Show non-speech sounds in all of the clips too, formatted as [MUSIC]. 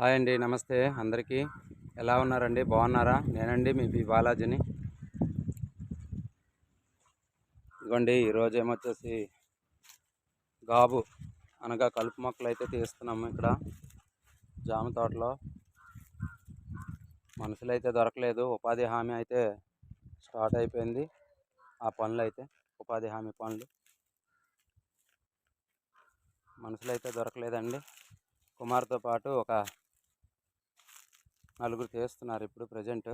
Hi అండి నమస్తే అందరికీ. ఎలా ఉన్నారండి? బాగున్నారా? నేనండి మీ బి బాలాజీని. ఇదిగోండి ఈరోజు ఏమొచ్చేసి గాబు అనగా కలుపు మొక్కలు అయితే తీస్తున్నాము ఇక్కడ జామ తోటలో. మనుషులు అయితే దొరకలేదు. ఉపాధి హామీ అయితే స్టార్ట్ అయిపోయింది. ఆ పనులు అయితే ఉపాధి హామీ పనులు. మనుషులు అయితే దొరకలేదండి. కుమార్తో పాటు ఒక నలుగురు తీస్తున్నారు ఇప్పుడు ప్రజెంట్.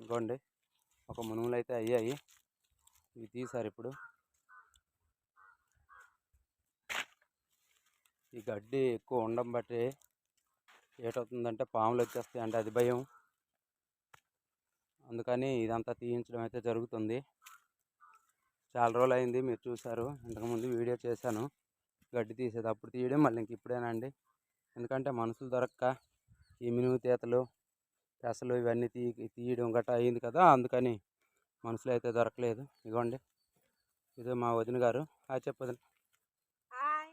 ఇదిగోండి ఒక మునుములు అయితే అయ్యాయి. ఇవి తీశారు ఇప్పుడు. ఈ గడ్డి ఎక్కువ ఉండం బట్టి ఏటవుతుందంటే పాములు వచ్చేస్తాయి అంటే అది భయం. అందుకని ఇదంతా తీయించడం అయితే జరుగుతుంది. చాలా రోజులు అయింది మీరు చూశారు. ఇంతకుముందు వీడియో చేశాను. గడ్డి తీసేది అప్పుడు తీయడం మళ్ళీ ఇంక ఇప్పుడేనండి ఎందుకంటే మనుషులు దొరక్క ఈ మినుము తీతలు పెసలు ఇవన్నీ తీ తీయడం గట్రా అయింది కదా అందుకని మనుషులు అయితే దొరకలేదు. ఇదిగోండి ఇదో మా వదిన గారు. హాయ్ చెప్పు వదిన. హాయ్.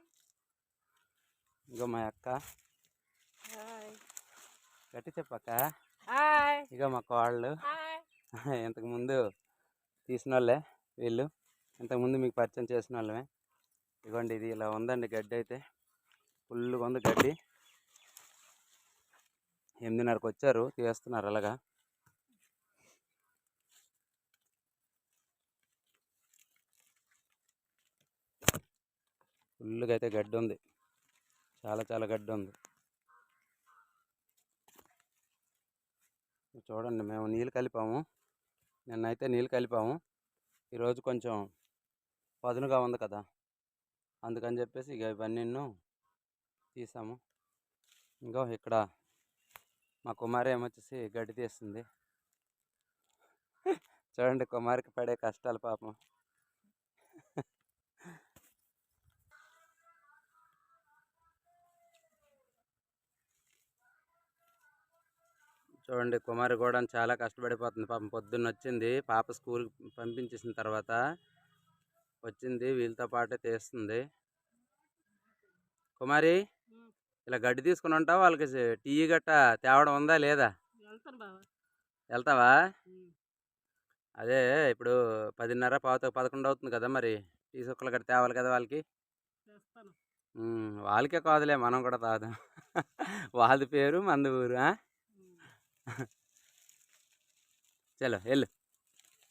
ఇగో మా అక్క. గట్టి చెప్పక్క ఇగో మా కోళ్ళు. [LAUGHS] ఇంతకుముందు తీసిన వాళ్ళే. వీళ్ళు ఇంతకుముందు మీకు పరిచయం చేసిన వాళ్ళమే ఇదిగోండి ఇది ఇలా ఉందండి గడ్డి అయితే. ఫుల్గా ఉంది గడ్డి. ఎనిమిదిన్నరకు వచ్చారు తీస్తున్నారు అలాగా. ఫుల్గా అయితే గడ్డి ఉంది చాలా చాలా గడ్డి ఉంది చూడండి మేము నీళ్ళు కలిపాము. నిన్నైతే నీళ్ళు కలిపాము. ఈరోజు కొంచెం పదునుగా ఉంది కదా. అందుకని చెప్పేసి ఇక ఇవన్నీ తీసాము. ఇంకా ఇక్కడ మా కుమారి ఏమొచ్చేసి గడ్డి తీస్తుంది. చూడండి కుమారికి పడే కష్టాలు పాపం. చూడండి కుమారి కూడా చాలా కష్టపడిపోతుంది. పాపం పొద్దున్న వచ్చింది పాప స్కూల్కి పంపించేసిన తర్వాత వచ్చింది వీళ్ళతో పాటే తీస్తుంది. కుమారి ఇలా గడ్డి తీసుకుని ఉంటావు? వాళ్ళకి టీ గట్ట తేవడం ఉందా? లేదా? వెళ్తావా? అదే ఇప్పుడు పదిన్నర పావుతో పదకొండు అవుతుంది కదా మరి. టీ సుక్కలు గట్ట తేవాలి కదా వాళ్ళకి. వాళ్ళకే కాదులే మనం కూడా తాగుదాం. [LAUGHS] వాళ్ళది పేరు మంది ఊరు? చలో వెళ్ళు.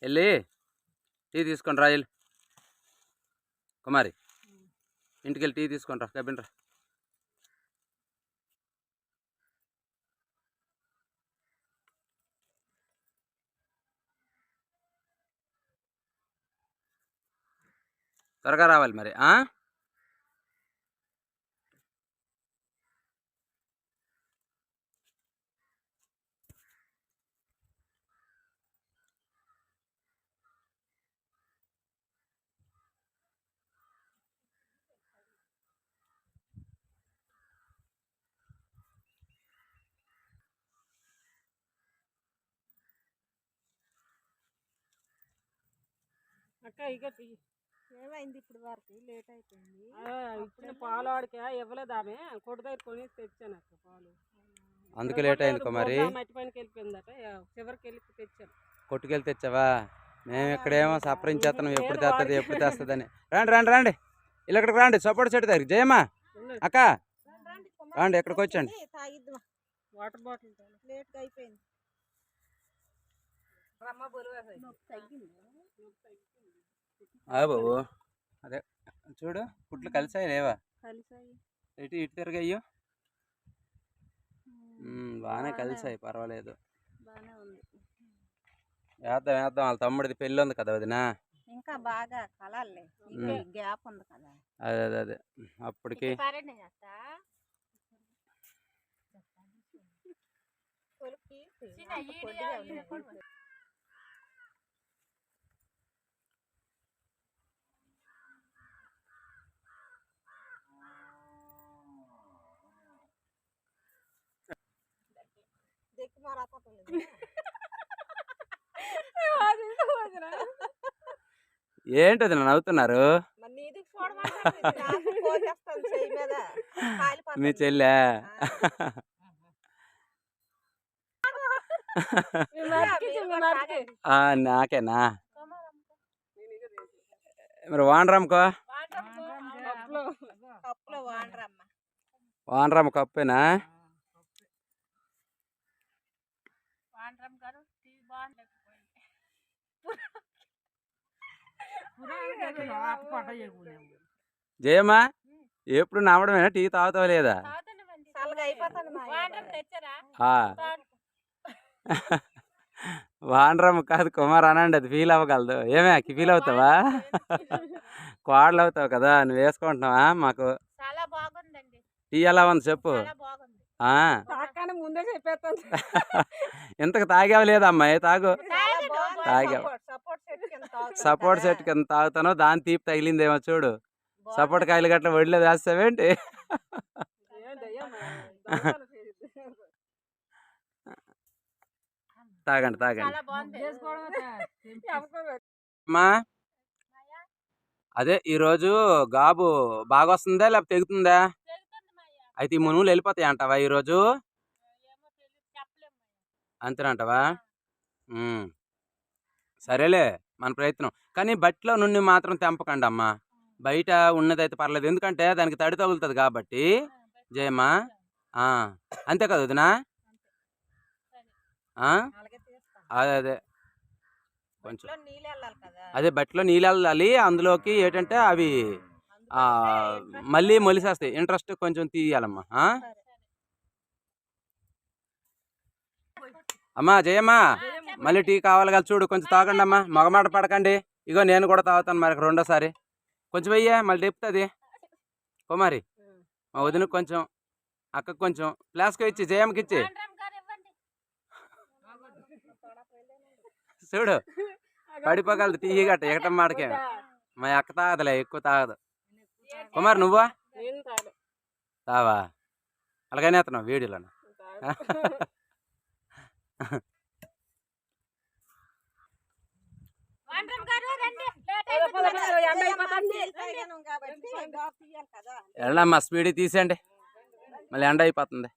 వెళ్ళి టీ తీసుకొని రా వెళ్ళు. కుమారి. ఇంటికి వెళ్ళి టీ తీసుకొని రా కబిన్ రా. త్వరగా రావాలి మరి ఆ? అక్క ఇక టీ. ఏమైంది ఇప్పుడు వరకు? లేట్ అయిపోయింది. ఆ, ఇచ్చిన పాలు ఆడికి ఇవ్వలేదు ఆమె. కొట్టు దగ్గర కొని తెచ్చాను అక్క పాలు. అందుకే లేట్ అయింది బోర్లా మట్టి పైనకి వెళ్ళిపోయిందట. చివరికి వెళ్ళి తెచ్చాను. కొట్టుకెళ్ళి తెచ్చావా? మేము ఇక్కడేమో సఫరించేస్తున్నాం ఎప్పుడు తెస్తుంది ఎప్పుడు తెస్తుందని రండి రండి రండి. ఇలా ఇక్కడికి రండి సపోర్ట్ చెట్టు దగ్గర జయమ్మా. అక్క. రండి ఇక్కడికి వచ్చండి. తాగిద్దాం. వాటర్ బాటిల్ లేట్గా అయిపోయింది. ఆ బాబు. అదే. చూడు పుట్లు కలిసాయి లేవా? కలిసాయి. ఇటు ఇటు తిరగయ్యో. బాగానే కలిసాయి పర్వాలేదు. వేద్దాం వేద్దాం వాళ్ళ తమ్ముడిది పెళ్ళి ఉంది కదా వదినా? ఇంకా బాగా కలాలే. గ్యాప్ ఉంది కదా. అదే అదే అదే. అప్పటికి కొలిపి అంత పొడిగా ఉంది. దిక్కు మారాపోతుంది ఏంటి వదినా నవ్వుతున్నారు. మీ చెల్లె? నాకేనా? మరి వానరామ్కో కప్పులో. కప్పులో వాడరమ్మ. వానరామ్ కప్పేనా? జయమ్మా ఎప్పుడు నమ్మడమేనా టీ తాగుతావా లేదా? చల్లగా అయిపోతుంది మా ఆ. [LAUGHS] వానరామ్ కాదు కుమార్ అనండి అది ఫీల్ అవ్వగలదు. ఏమే ఫీల్ అవుతావా? [LAUGHS] కోడలు అవుతావు కదా నువ్వు వేసుకుంటున్నావా మాకు? చాలా బాగుందండి. టీ ఎలా ఉంది చెప్పు. చాలా బాగుంది. ఆ. తాకని ముందే చెప్పేస్తాను. [LAUGHS] ఇంతకు తాగావు లేదా అమ్మాయి? తాగు. చాలా బాగుంది తాగాం. సపోర్ట్ సెట్ కింద తాగుతానో దాని తీపి తగిలిందేమో చూడు. సపోర్ట్ కాయలు గట్ల ఒడిలో వేస్తావేంటి మా. తాగండి తాగండి. చాలా బాగుంది. ఎవరికో అమ్మా అదే ఈరోజు గాబు బాగా వస్తుందా లేకపోతే తెగుతుందా అయితే ఈ మునుగులు వెళ్ళిపోతాయి అంటావా ఈరోజు? అంతేనంటావా. సరేలే. మన ప్రయత్నం. కానీ బట్టిలో నుండి మాత్రం తెంపకండి అమ్మా బయట ఉన్నదైతే పర్లేదు. ఎందుకంటే దానికి తడి తగులుతుంది కాబట్టి. జయమ్మా. ఆ, అంతే కదా వదినా. అదే అదే. కొంచెం అదే బట్టిలో నీళ్ళు వెళ్ళాలి. అందులోకి ఏంటంటే అవి మళ్ళీ మొలిసేస్తాయి. ఇంట్రెస్ట్ కొంచెం తీయాలమ్మా? అమ్మా జయమ్మా. మళ్ళీ టీ కావాలి కదా చూడు కొంచెం తాగండి అమ్మా మగమాట పడకండి. ఇగో నేను కూడా తాగుతాను మరి రెండోసారి. కొంచెం అయ్యా మళ్ళీ తిప్పుతుంది కుమారి మా వదినకు కొంచెం అక్కకు కొంచెం. ఫ్లాస్క్ ఇచ్చి జయమ్మకి ఇచ్చి. చూడు పడిపోగలదు టీ గట్ట ఎగటం మాటకే మా అక్క తాగదులే ఎక్కువ తాగదు. కుమార్ నువ్వా? తావా? అలాగనే అతను వీడియోలో తాగను. పద, పద, పద, ఎండ అయిపోతుంది. తాగాను కాబట్టి గాపు తీయాలి కదా వెళ్ళమ్మా స్పీడ్ తీసేయండి. మళ్ళీ ఎండ అయిపోతుంది.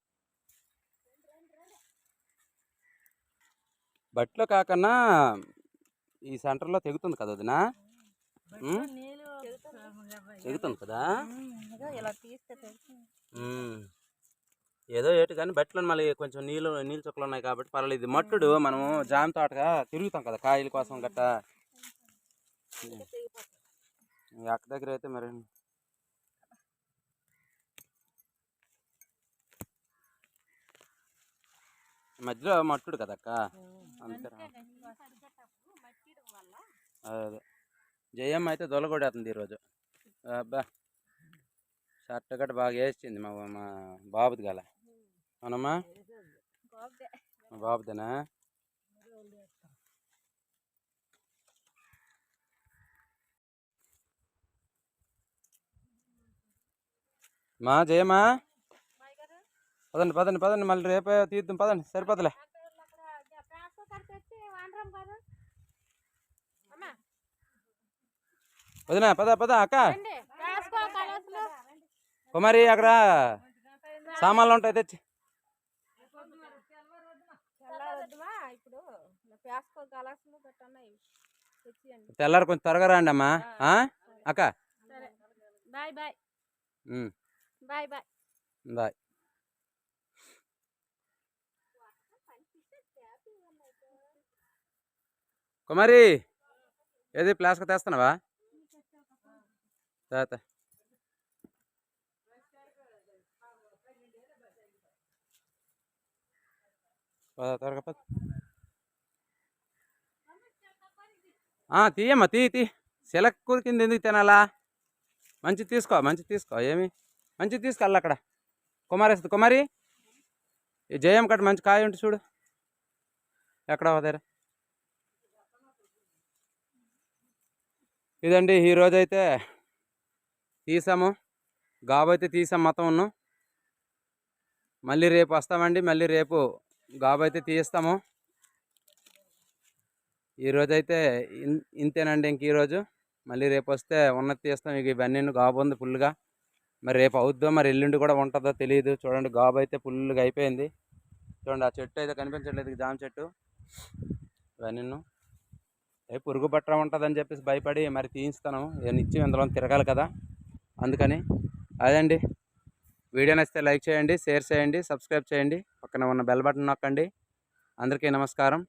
బట్లో కాకన్నా ఈ సెంటర్లో తెగుతుంది కదా వదినా? ఉమ్? తెగుతుంది కదా. ఏదో ఏటు కానీ బట్టలో మళ్ళీ కొంచెం నీళ్ళు నీళ్ళు చుక్కలు ఉన్నాయి కాబట్టి పర్వాలేదు. ఇది మట్టుడు మనము జామ తోటగా తిరుగుతాం కదా కాయల కోసం గట్ట. అక్క దగ్గర అయితే మరి మధ్యలో మట్టుడు కదా అక్క? అందుకని అదే జయమ్మ అయితే దొలగొడేస్తుంది ఈరోజు. అబ్బా షర్ట్ గట్ట బాగా వేసింది మా మా బాబుది గల. అవునమ్మా? బాబుదేనా? మా జయమ్మా పదండి పదండి పదండి మళ్ళీ రేపే తీద్దాం పదండి సరిపోతులే వదినా పద పద అక్క. కుమారి అక్కడ సామాన్లు ఉంటాయి తెచ్చి. తెల్లారి కొంచెం త్వరగా రండి అమ్మా? అక్క. Bye bye. Bye bye bye Kumari ఏది ప్లాస్క్ తెస్తున్నావా? తాత. త్వరగా పద. తీయమ్మా తీ తీ. సెలక్ కూరికింది ఎందుకు తినాలా? మంచి తీసుకో మంచి తీసుకో. ఏమి? మంచి తీసుకెళ్ళి అక్కడ. కుమారి వస్తుంది. కుమారి ఈ జయం కట్ట మంచి కాయ ఉంటే చూడు. ఎక్కడ దగ్గర. ఇదండి ఈరోజు అయితే తీసాము. గాబు అయితే తీసాం మొత్తం ఉన్నాం. మళ్ళీ రేపు వస్తామండి. మళ్ళీ రేపు గాబు అయితే తీస్తాము. ఈరోజు అయితే ఇన్ ఇంతేనండి ఇంక ఈరోజు మళ్ళీ రేపు వస్తే ఉన్నది తీస్తాం. ఇక ఇవన్నీ గాబు ఉంది ఫుల్గా మరి రేపు అవుద్దో మరి ఎల్లుండి కూడా ఉంటుందో తెలియదు చూడండి గాబు అయితే ఫుల్గా అయిపోయింది. చూడండి ఆ చెట్టు అయితే కనిపించట్లేదు జామ చెట్టు. ఇవన్నీ ఏ పురుగు పట్ట ఉంటుందని చెప్పేసి భయపడి మరి తీయిస్తాను నిత్యం ఇందులో తిరగాలి కదా. అందుకని అదండి. వీడియో నచ్చితే లైక్ చేయండి షేర్ చేయండి సబ్స్క్రైబ్ చేయండి. పక్కన ఉన్న బెల్ బటన్ నొక్కండి. అందరికీ నమస్కారం.